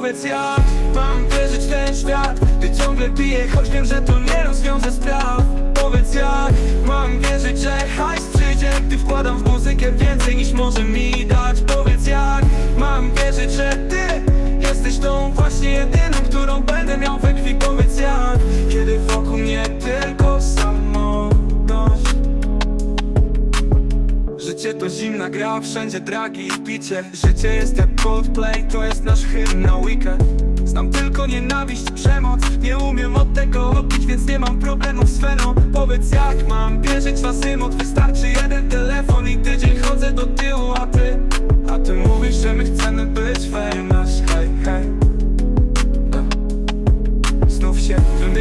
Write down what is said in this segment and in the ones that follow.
Powiedz jak mam wierzyć ten świat? Gdy ciągle piję, choć wiem, że to nie rozwiąże spraw. Powiedz jak mam wierzyć, że hajs przyjdzie? Gdy wkładam w muzykę więcej niż może mi dać zimna gra, wszędzie dragi i picie. Życie jest jak Coldplay, to jest nasz hymn na weekend. Znam tylko nienawiść przemoc Nie umiem od tego odbić, więc nie mam problemów z feną. Powiedz jak mam wierzyć w azymut Wystarczy jeden telefon i tydzień chodzę do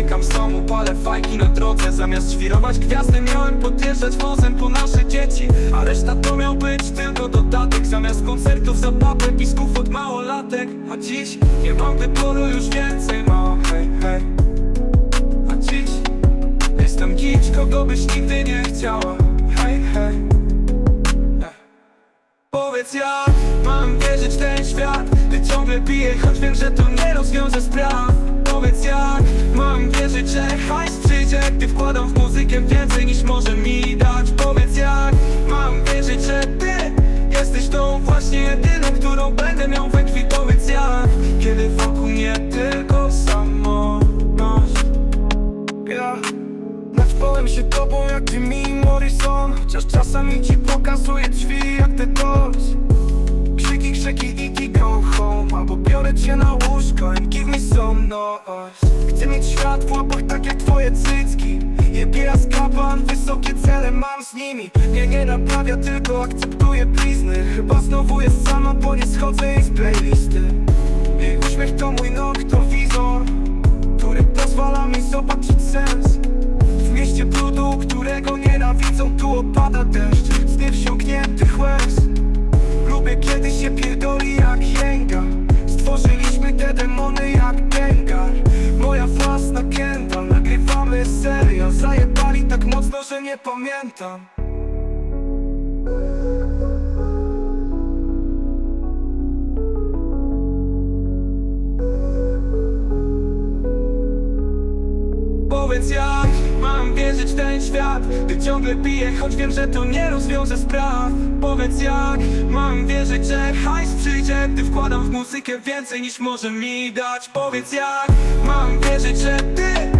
wymykam z domu, palę fajki na drodze. Zamiast świrować gwiazdy miałem podjeżdżać wozem po nasze dzieci. A reszta to miał być tylko dodatek. Zamiast koncertów zabawek, pisków od małolatek. A dziś nie mam wyboru już więcej, no hej, hej. A dziś jestem kimś, kogo byś nigdy nie chciała. Hej, hej. Powiedz jak ciągle piję, choć wiem, że to nie rozwiąże spraw. Powiedz jak mam wierzyć, że hajs przyjdzie Gdy wkładam w muzykę więcej niż może mi dać? Powiedz jak mam wierzyć, że ty Jesteś tą właśnie jedyną, którą będę miał we krwi? Powiedz jak Kiedy wokół mnie tylko samotność. Ja Naćpałem się tobą jak Jimmy Morrison. Chociaż czasami ci pokazuję drzwi jak te doors Krzyki, krzeki i Albo biorę cię na łóżko and give me some noise. Chcę mieć świat w łapach tak jak twoje cycki. Jebie raz kaban, wysokie cele mam z nimi. Nie, nie naprawia, tylko akceptuję blizny. Chyba znowu jest sama, bo nie schodzę jej z playlisty. Jej uśmiech to mój noktowizor który pozwala mi zobaczyć sens. W mieście brudu, którego nienawidzą Tu opada deszcz. Z niewsiąkniętych łez nie pamiętam. Powiedz jak mam wierzyć w ten świat? Gdy ciągle piję, choć wiem, że to nie rozwiąże spraw. Powiedz jak mam wierzyć, że hajs przyjdzie? Gdy wkładam w muzykę więcej niż może mi dać. Powiedz jak mam wierzyć, że ty